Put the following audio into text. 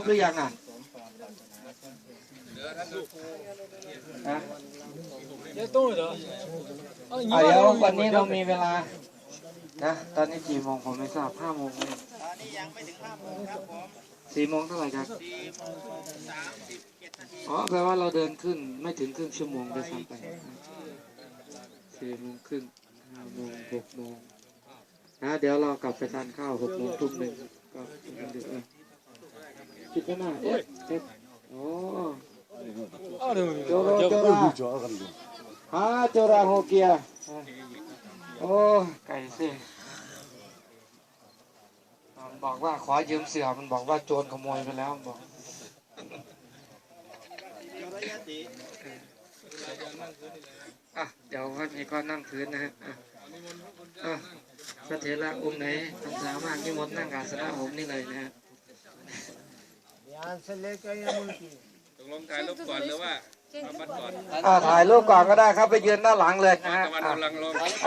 บหรือยังอะนะเดี๋ยววันนี้เรามีเวลา นะ ตอนนี้กี่โมงผมไม่ทราบห้าโมงเลตอนนี้ยังไม่ถึงห้าโมงครับผมสี่โมงเท่าไหร่ครับสี่โมงสามสิบเจ็ดอ๋อแปลว่าเราเดินขึ้นไม่ถึงครึ่งชั่วโมงไปซ้ำไปสี่โมงครึ่งห้าโมงหกโมงนะเดี๋ยวเรากลับไปทานข้าวหกโมงทุ่มหนึ่ง ผิดแน่น่ะเอ๊ะเอ๊ะโอ้โจโรโจราฮาจราโฮกี้อะโอ้ไก่สิมันบอกว่าขอยืมเสือมันบอกว่าโจรขโมยไปแล้วบอกอะเดี๋ยววันนี้ก็นั่งพื้นนะฮะอะพระเถระองค์ไหนทำสามารนี่มดนั่งกาสนะผมนี่เลยนะฮะ ตกลงถ่ายรูปก่อนหรือว่าเอาบัตรก่อนอะถ่ายรูปก่อนก็ได้ครับไปยืนด้านหลังเลยนะฮะ ตะวันอะ กำลังลง